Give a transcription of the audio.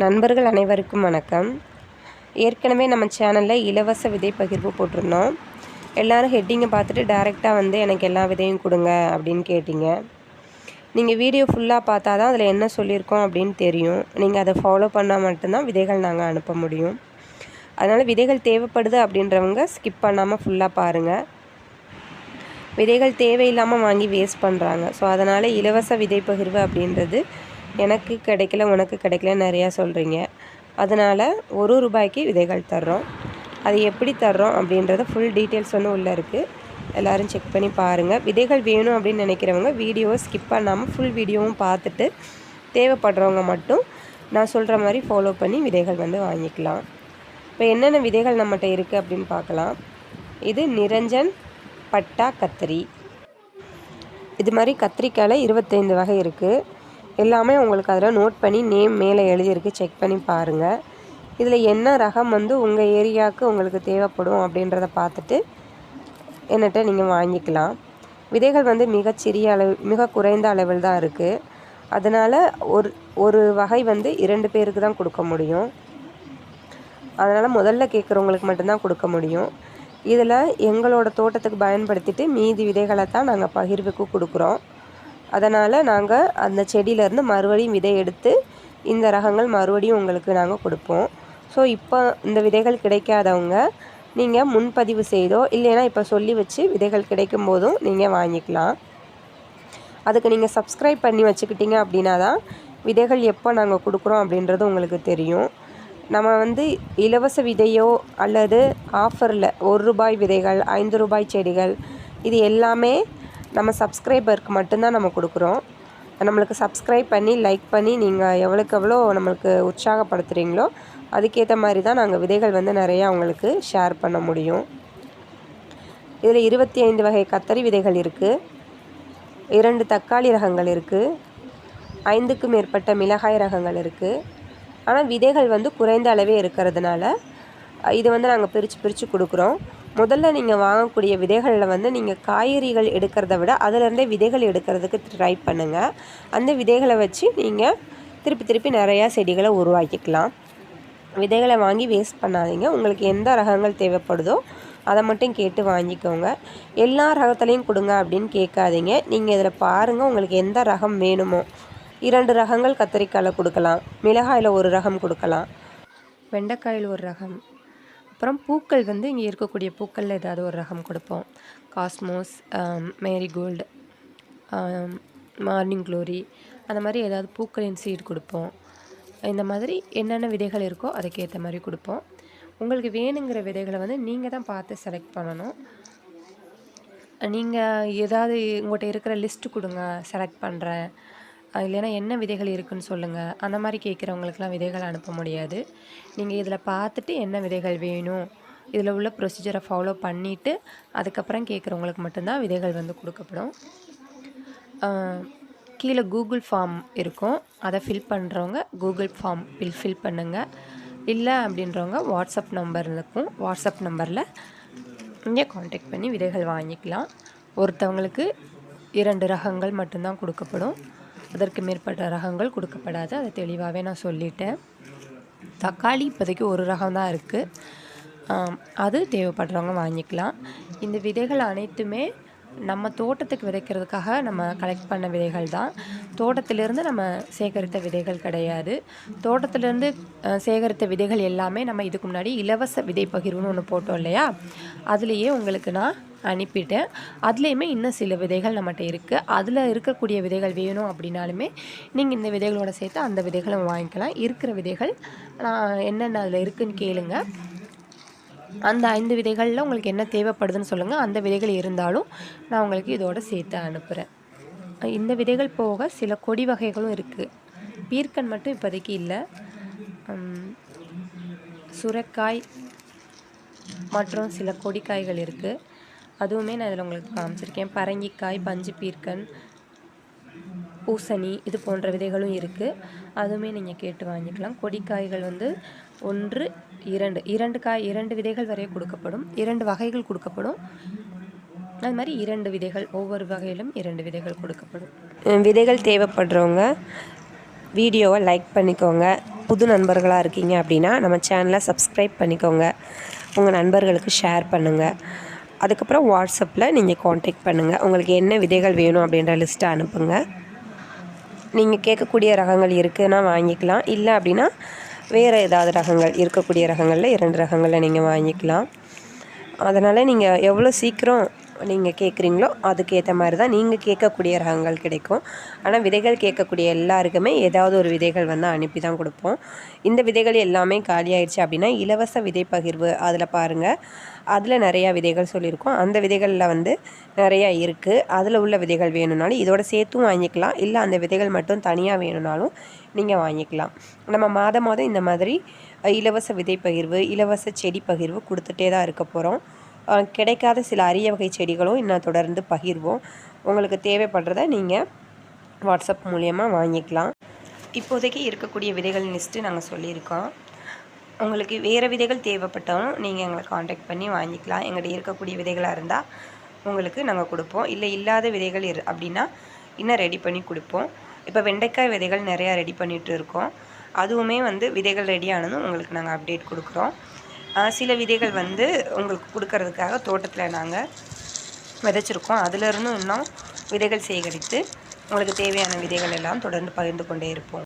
நண்பர்கள் அனைவருக்கும் வணக்கம். ஏற்கனவே நம்ம சேனலில் இலவச விதை பகிர்வு போட்டிருந்தோம். எல்லோரும் ஹெட்டிங்கை பார்த்துட்டு டேரெக்டாக வந்து எனக்கு எல்லா விதையும் கொடுங்க அப்படின்னு கேட்டிங்க. நீங்கள் வீடியோ ஃபுல்லாக பார்த்தா தான் அதில் என்ன சொல்லியிருக்கோம் அப்படின்னு தெரியும். நீங்கள் அதை ஃபாலோ பண்ணால் மட்டும்தான் விதைகள் நாங்கள் அனுப்ப முடியும். அதனால் விதைகள் தேவைப்படுது அப்படின்றவங்க ஸ்கிப் பண்ணாமல் ஃபுல்லாக பாருங்கள் விதைகள் தேவையில்லாமல் வாங்கி வேஸ்ட் பண்ணுறாங்க ஸோ அதனால் இலவச விதை பகிர்வு அப்படின்றது எனக்கு கிடைக்கல உனக்கு கிடைக்கல நிறையா சொல்கிறீங்க அதனால் ஒரு ரூபாய்க்கு விதைகள் தர்றோம். அது எப்படி தர்றோம் அப்படின்றத ஃபுல் டீட்டெயில்ஸ் வந்து உள்ளே இருக்குது எல்லோரும் செக் பண்ணி பாருங்கள் விதைகள் வேணும் அப்படின்னு நினைக்கிறவங்க வீடியோவை ஸ்கிப் பண்ணாமல் ஃபுல் வீடியோவும் பார்த்துட்டு தேவைப்படுறவங்க மட்டும் நான் சொல்கிற மாதிரி ஃபாலோ பண்ணி விதைகள் வந்து வாங்கிக்கலாம். இப்போ என்னென்ன விதைகள் நம்மகிட்ட இருக்குது அப்படின்னு பார்க்கலாம். இது நிரஞ்சன் பட்டா கத்திரி. இது மாதிரி கத்திரிக்காயில் இருபத்தைந்து வகை இருக்குது எல்லாமே உங்களுக்கு அதில் நோட் பண்ணி நேம் மேலே எழுதியிருக்கு. செக் பண்ணி பாருங்கள் இதில் என்ன ரகம் வந்து உங்கள் ஏரியாவுக்கு உங்களுக்கு தேவைப்படும் அப்படின்றத பார்த்துட்டு என்னட்ட நீங்கள் வாங்கிக்கலாம். விதைகள் வந்து மிகச்சிறிய அளவு மிக குறைந்த அளவில் தான் இருக்குது அதனால் ஒரு ஒரு வகை வந்து இரண்டு பேருக்கு தான் கொடுக்க முடியும். அதனால் முதல்ல கேட்குறவங்களுக்கு மட்டும்தான் கொடுக்க முடியும். இதில் எங்களோட தோட்டத்துக்கு பயன்படுத்திட்டு மீதி விதைகளை தான் நாங்கள் பகிர்வுக்கு கொடுக்குறோம். அதனால் நாங்கள் அந்த செடியிலேருந்து மறுபடியும் விதை எடுத்து இந்த ரகங்கள் மறுபடியும் உங்களுக்கு நாங்கள் கொடுப்போம். ஸோ இப்போ இந்த விதைகள் கிடைக்காதவங்க நீங்கள் முன்பதிவு செய்தோ இல்லைன்னா இப்போ சொல்லி வச்சு விதைகள் கிடைக்கும் போதும் நீங்கள் வாங்கிக்கலாம். அதுக்கு நீங்கள் சப்ஸ்கிரைப் பண்ணி வச்சுக்கிட்டீங்க அப்படின்னா தான் விதைகள் எப்போ நாங்கள் கொடுக்குறோம் அப்படின்றது உங்களுக்கு தெரியும். நம்ம வந்து இலவச விதையோ அல்லது ஆஃபரில் ஒரு ரூபாய் விதைகள் ஐந்து ரூபாய் செடிகள் இது எல்லாமே நம்ம சப்ஸ்கிரைபருக்கு மட்டும்தான் நம்ம கொடுக்குறோம். நம்மளுக்கு சப்ஸ்கிரைப் பண்ணி லைக் பண்ணி நீங்கள் எவ்வளோக்கு எவ்வளோ நம்மளுக்கு உற்சாகப்படுத்துகிறீங்களோ அதுக்கேற்ற மாதிரி தான் நாங்கள் விதைகள் வந்து நிறையா உங்களுக்கு ஷேர் பண்ண முடியும். இதில் இருபத்தி ஐந்து வகை கத்தரி விதைகள் இருக்குது இரண்டு தக்காளி ரகங்கள் இருக்குது ஐந்துக்கும் மேற்பட்ட மிளகாய் ரகங்கள் இருக்குது ஆனால் விதைகள் வந்து குறைந்த அளவே இருக்கிறதுனால இது வந்து நாங்கள் பிரித்து பிரித்து கொடுக்குறோம். முதல்ல நீங்கள் வாங்கக்கூடிய விதைகளில் வந்து நீங்கள் காய்கறிகள் எடுக்கிறத விட அதிலேருந்தே விதைகள் எடுக்கிறதுக்கு ட்ரை பண்ணுங்கள் அந்த விதைகளை வச்சு நீங்கள் திருப்பி திருப்பி நிறையா செடிகளை உருவாக்கிக்கலாம். விதைகளை வாங்கி வேஸ்ட் பண்ணாதீங்க. உங்களுக்கு எந்த ரகங்கள் தேவைப்படுதோ அதை மட்டும் கேட்டு வாங்கிக்கோங்க. எல்லா ரகத்துலேயும் கொடுங்க அப்படின்னு கேட்காதீங்க. நீங்கள் இதில் பாருங்கள் உங்களுக்கு எந்த ரகம் வேணுமோ. இரண்டு ரகங்கள் கத்திரிக்காயில் கொடுக்கலாம். மிளகாயில் ஒரு ரகம் கொடுக்கலாம். வெண்டைக்காயில் ஒரு ரகம். அப்புறம் பூக்கள் வந்து இங்கே இருக்கக்கூடிய பூக்களில் ஏதாவது ஒரு ரகம் கொடுப்போம். காஸ்மோஸ் மேரிகோல்டு மார்னிங் க்ளோரி அந்த மாதிரி ஏதாவது பூக்களின் சீட் கொடுப்போம். இந்த மாதிரி என்னென்ன விதைகள் இருக்கோ அதுக்கேற்ற மாதிரி கொடுப்போம். உங்களுக்கு வேணுங்கிற விதைகளை வந்து நீங்கள் தான் பார்த்து செலக்ட் பண்ணணும். நீங்கள் ஏதாவது உங்கள்கிட்ட இருக்கிற லிஸ்ட்டு கொடுங்க செலக்ட் பண்ணுறேன் இல்லைன்னா என்ன விதைகள் இருக்குதுன்னு சொல்லுங்கள் அந்த மாதிரி கேட்குறவங்களுக்குலாம் விதைகள் அனுப்ப முடியாது. நீங்கள் இதில் பார்த்துட்டு என்ன விதைகள் வேணும் இதில் உள்ள ப்ரொசீஜரை ஃபாலோ பண்ணிவிட்டு அதுக்கப்புறம் கேட்குறவங்களுக்கு மட்டும்தான் விதைகள் வந்து கொடுக்கப்படும். கீழே கூகுள் ஃபார்ம் இருக்கும். அதை ஃபில் பண்ணுறவங்க கூகுள் ஃபார்ம் ஃபில் ஃபில் பண்ணுங்கள் இல்லை அப்படின்றவங்க வாட்ஸ்அப் நம்பர் இருக்கும். வாட்ஸ்அப் நம்பரில் இங்கே காண்டாக்ட் பண்ணி விதைகள் வாங்கிக்கலாம். ஒருத்தவங்களுக்கு இரண்டு ரகங்கள் மட்டும்தான் கொடுக்கப்படும். அதற்கு மேற்பட்ட ரகங்கள் கொடுக்கப்படாது. அதை தெளிவாகவே நான் சொல்லிட்டேன். தக்காளி இப்போதைக்கு ஒரு ரகம் தான் இருக்குது அது தேவைப்படுறவங்க வாங்கிக்கலாம். இந்த விதைகள் அனைத்துமே நம்ம தோட்டத்துக்கு விதைக்கிறதுக்காக நம்ம கலெக்ட் பண்ண விதைகள் தான். தோட்டத்திலேருந்து நம்ம சேகரித்த விதைகள் கிடையாது. தோட்டத்திலேருந்து சேகரித்த விதைகள் எல்லாமே நம்ம இதுக்கு முன்னாடி இலவச விதை பகிர்வுன்னு ஒன்று போட்டோம் இல்லையா? அதுலேயே உங்களுக்கு நான் அனுப்பிட்டேன். அதுலேயுமே இன்னும் சில விதைகள் நம்மகிட்ட இருக்குது அதில் இருக்கக்கூடிய விதைகள் வேணும் அப்படின்னாலுமே நீங்கள் இந்த விதைகளோட சேர்த்து அந்த விதைகளை வாங்கிக்கலாம். இருக்கிற விதைகள் நான் என்னென்ன அதில் இருக்குதுன்னு கேளுங்கள் அந்த ஐந்து விதைகளில் உங்களுக்கு என்ன தேவைப்படுதுன்னு சொல்லுங்கள் அந்த விதைகள் இருந்தாலும் நான் உங்களுக்கு இதோட சேர்த்து அனுப்புகிறேன் இந்த விதைகள் போக சில கொடி வகைகளும் இருக்குது பீர்க்கன் மட்டும் இப்போதைக்கு இல்லை. சுரக்காய் மற்றும் சில கொடிக்காய்கள் இருக்குது அதுவுமே நான் இதில் உங்களுக்கு காமிச்சிருக்கேன். பரங்கிக்காய் பஞ்சு பீர்க்கன் பூசணி இது போன்ற விதைகளும் இருக்குது அதுவுமே நீங்கள் கேட்டு வாங்கிக்கலாம். கொடிக்காய்கள் வந்து ஒன்று இரண்டு. இரண்டு காய் இரண்டு விதைகள் வரைய கொடுக்கப்படும். இரண்டு வகைகள் கொடுக்கப்படும். அது மாதிரி இரண்டு விதைகள் ஒவ்வொரு வகையிலும் இரண்டு விதைகள் கொடுக்கப்படும். விதைகள் தேவைப்படுறவங்க வீடியோவை லைக் பண்ணிக்கோங்க. புது நண்பர்களாக இருக்கீங்க அப்படின்னா நம்ம சேனலை சப்ஸ்கிரைப் பண்ணிக்கோங்க. உங்கள் நண்பர்களுக்கு ஷேர் பண்ணுங்கள் அதுக்கப்புறம் வாட்ஸ்அப்பில் நீங்கள் காண்டாக்ட் பண்ணுங்கள் உங்களுக்கு என்ன விதைகள் வேணும் அப்படின்ற லிஸ்ட்டை அனுப்புங்க. நீங்கள் கேட்கக்கூடிய ரகங்கள் இருக்குதுன்னா வாங்கிக்கலாம். இல்லை அப்படின்னா வேறு ஏதாவது ரகங்கள் இருக்கக்கூடிய ரகங்களில் இரண்டு ரகங்களில் நீங்கள் வாங்கிக்கலாம். அதனால் நீங்கள் எவ்வளோ சீக்கிரம் நீங்கள் கேட்குறீங்களோ அதுக்கேற்ற மாதிரி தான் நீங்கள் கேட்கக்கூடிய ரகங்கள் கிடைக்கும். ஆனால் விதைகள் கேட்கக்கூடிய எல்லாருக்குமே ஏதாவது ஒரு விதைகள் வந்து அனுப்பி தான் கொடுப்போம். இந்த விதைகள் எல்லாமே காலியாயிடுச்சு அப்படின்னா இலவச விதை பகிர்வு அதில் பாருங்கள் அதில் நிறையா விதைகள் சொல்லியிருக்கோம். அந்த விதைகளில் வந்து நிறையா இருக்குது அதில் உள்ள விதைகள் வேணும்னாலும் இதோட சேர்த்தும் வாங்கிக்கலாம். இல்லை அந்த விதைகள் மட்டும் தனியாக வேணும்னாலும் நீங்கள் வாங்கிக்கலாம். நம்ம மாதம் மாதம் இந்த மாதிரி இலவச விதை பகிர்வு இலவச செடி பகிர்வு கொடுத்துட்டே தான் இருக்க போகிறோம் கிடைக்காத சில அரிய வகை செடிகளும் இன்னும் தொடர்ந்து பகிர்வோம். உங்களுக்கு தேவைப்படுறத நீங்கள் வாட்ஸ்அப் மூலியமாக வாங்கிக்கலாம். இப்போதைக்கு இருக்கக்கூடிய விதைகள் லிஸ்ட்டு நாங்கள் சொல்லியிருக்கோம். உங்களுக்கு வேறு விதைகள் தேவைப்பட்டாலும் நீங்கள் எங்களை காண்டாக்ட் பண்ணி வாங்கிக்கலாம். எங்கள்கிட்ட இருக்கக்கூடிய விதைகளாக இருந்தால் உங்களுக்கு நாங்கள் கொடுப்போம். இல்லை இல்லாத விதைகள் இரு அப்படின்னா இன்னும் ரெடி பண்ணி கொடுப்போம். இப்போ வெண்டைக்காய் விதைகள் நிறையா ரெடி பண்ணிகிட்டு இருக்கோம். அதுவுமே வந்து விதைகள் ரெடி ஆனதும் உங்களுக்கு நாங்கள் அப்டேட் கொடுக்குறோம். சில விதைகள் வந்து உங்களுக்கு கொடுக்கறதுக்காக தோட்டத்தில் நாங்கள் விதைச்சிருக்கோம். அதிலிருந்தும் இன்னும் விதைகள் சேகரித்து உங்களுக்கு தேவையான விதைகள் எல்லாம் தொடர்ந்து பகிர்ந்து கொண்டே இருப்போம்.